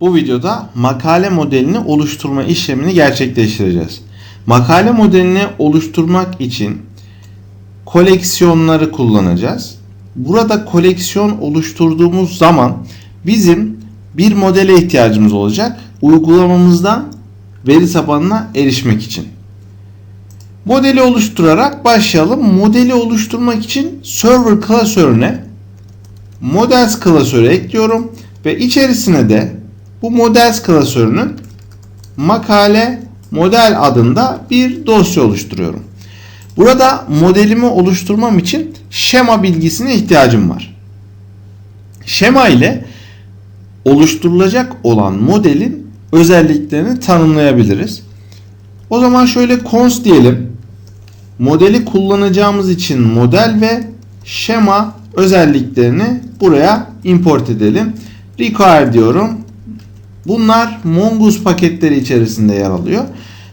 Bu videoda makale modelini oluşturma işlemini gerçekleştireceğiz. Makale modelini oluşturmak için koleksiyonları kullanacağız. Burada koleksiyon oluşturduğumuz zaman bizim bir modele ihtiyacımız olacak. Uygulamamızdan veri tabanına erişmek için. Modeli oluşturarak başlayalım. Modeli oluşturmak için server klasörüne models klasörü ekliyorum ve içerisine de bu models klasörünün makale model adında bir dosya oluşturuyorum. Burada modelimi oluşturmam için şema bilgisine ihtiyacım var. Şema ile oluşturulacak olan modelin özelliklerini tanımlayabiliriz. O zaman şöyle cons diyelim. Modeli kullanacağımız için model ve şema özelliklerini buraya import edelim. Require diyorum. Bunlar Mongoose paketleri içerisinde yer alıyor.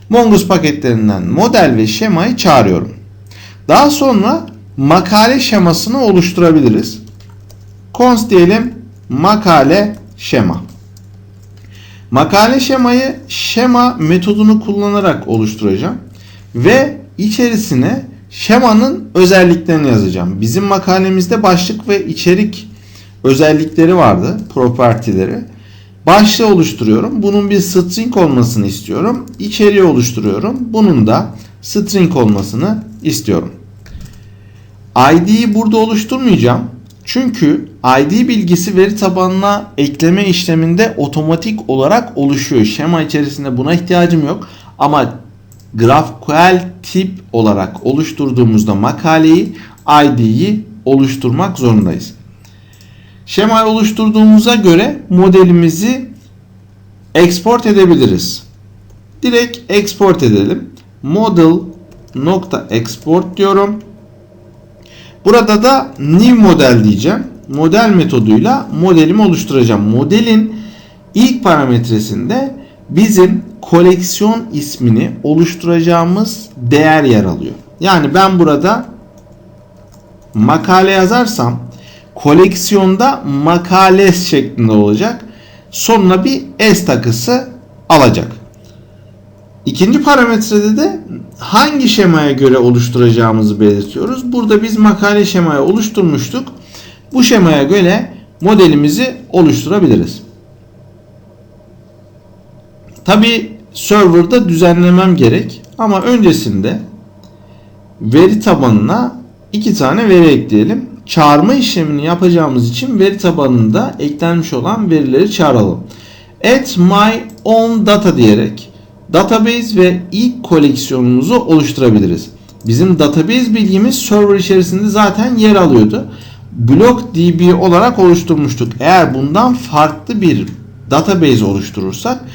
Mongoose paketlerinden model ve şemayı çağırıyorum. Daha sonra makale şemasını oluşturabiliriz. Cons diyelim makale şema. Makale şemayı şema metodunu kullanarak oluşturacağım ve içerisine şemanın özelliklerini yazacağım. Bizim makalemizde başlık ve içerik özellikleri vardı, propertileri. Başlığı oluşturuyorum. Bunun bir string olmasını istiyorum. İçeriği oluşturuyorum. Bunun da string olmasını istiyorum. ID'yi burada oluşturmayacağım. Çünkü ID bilgisi veri tabanına ekleme işleminde otomatik olarak oluşuyor. Şema içerisinde buna ihtiyacım yok. Ama GraphQL tip olarak oluşturduğumuzda makaleyi ID'yi oluşturmak zorundayız. Şemayı oluşturduğumuza göre modelimizi export edebiliriz. Direkt export edelim. Model nokta export diyorum. Burada da new model diyeceğim. Model metoduyla modelimi oluşturacağım. Modelin ilk parametresinde bizim koleksiyon ismini oluşturacağımız değer yer alıyor. Yani ben burada makale yazarsam koleksiyonda makales şeklinde olacak. Sonuna bir s takısı alacak. İkinci parametrede de hangi şemaya göre oluşturacağımızı belirtiyoruz. Burada biz makale şemaya oluşturmuştuk. Bu şemaya göre modelimizi oluşturabiliriz. Tabi serverda düzenlemem gerek ama öncesinde veri tabanına iki tane veri ekleyelim. Çağırma işlemini yapacağımız için veri tabanında eklenmiş olan verileri çağıralım. At my own data diyerek database ve ilk koleksiyonumuzu oluşturabiliriz. Bizim database bilgimiz server içerisinde zaten yer alıyordu. BlockDB olarak oluşturmuştuk. Eğer bundan farklı bir database oluşturursak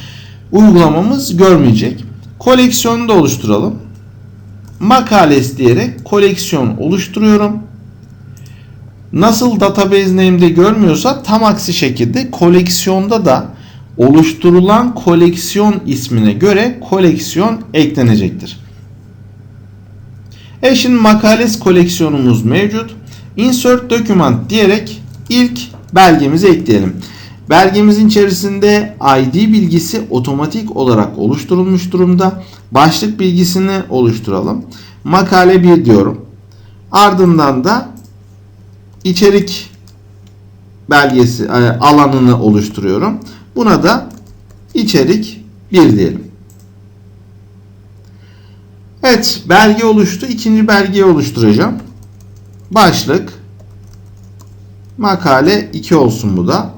uygulamamız görmeyecek. Koleksiyonu da oluşturalım. Makales diyerek koleksiyon oluşturuyorum. Nasıl database name'de görmüyorsa tam aksi şekilde koleksiyonda da oluşturulan koleksiyon ismine göre koleksiyon eklenecektir. E şimdi makales koleksiyonumuz mevcut. Insert document diyerek ilk belgemizi ekleyelim. Belgemizin içerisinde ID bilgisi otomatik olarak oluşturulmuş durumda. Başlık bilgisini oluşturalım. Makale 1 diyorum. Ardından da içerik belgesi e, alanını oluşturuyorum. Buna da içerik 1 diyelim. Evet belge oluştu. İkinci belgeyi oluşturacağım. Başlık makale 2 olsun bu da.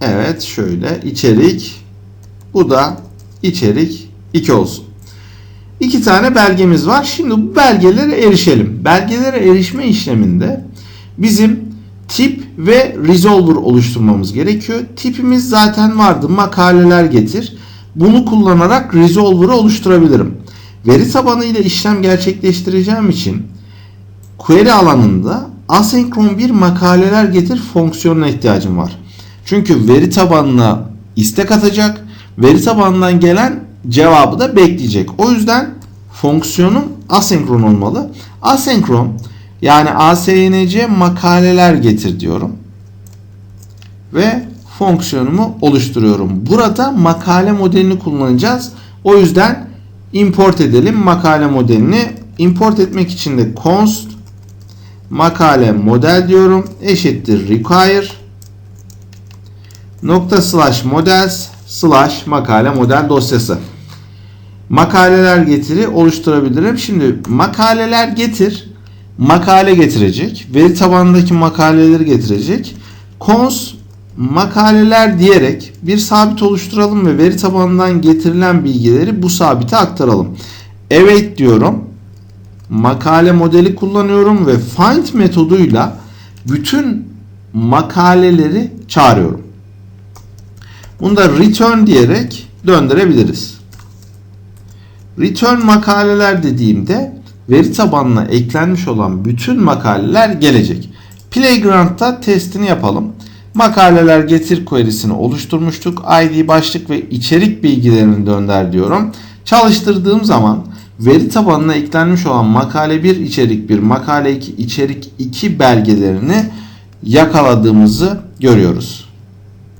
Evet şöyle içerik bu da içerik 2 olsun. İki tane belgemiz var. Şimdi bu belgelere erişelim. Belgelere erişme işleminde bizim tip ve resolver oluşturmamız gerekiyor. Tipimiz zaten vardı. Makaleler getir. Bunu kullanarak resolver'ı oluşturabilirim. Veri tabanı ile işlem gerçekleştireceğim için query alanında asenkron bir makaleler getir fonksiyonuna ihtiyacım var. Çünkü veri tabanına istek atacak. Veri tabanından gelen cevabı da bekleyecek. O yüzden fonksiyonum asenkron olmalı. Asenkron Yani ASYNC makaleler getir diyorum. Ve fonksiyonumu oluşturuyorum. Burada makale modelini kullanacağız. O yüzden import edelim makale modelini. Import etmek için de const makale model diyorum. Eşittir require nokta slash models slash makale model dosyası. Makaleler getiri oluşturabilirim. Şimdi makaleler getir makale getirecek. Veri tabanındaki makaleleri getirecek. Cons makaleler diyerek bir sabit oluşturalım ve veri tabanından getirilen bilgileri bu sabite aktaralım. Evet diyorum. Makale modeli kullanıyorum ve find metoduyla bütün makaleleri çağırıyorum. Bunu da return diyerek döndürebiliriz. Return makaleler dediğimde veri tabanına eklenmiş olan bütün makaleler gelecek. Playground'da testini yapalım. Makaleler getir query'sini oluşturmuştuk. ID başlık ve içerik bilgilerini dönder diyorum. Çalıştırdığım zaman veri tabanına eklenmiş olan makale 1 içerik 1, makale 2 içerik 2 belgelerini yakaladığımızı görüyoruz.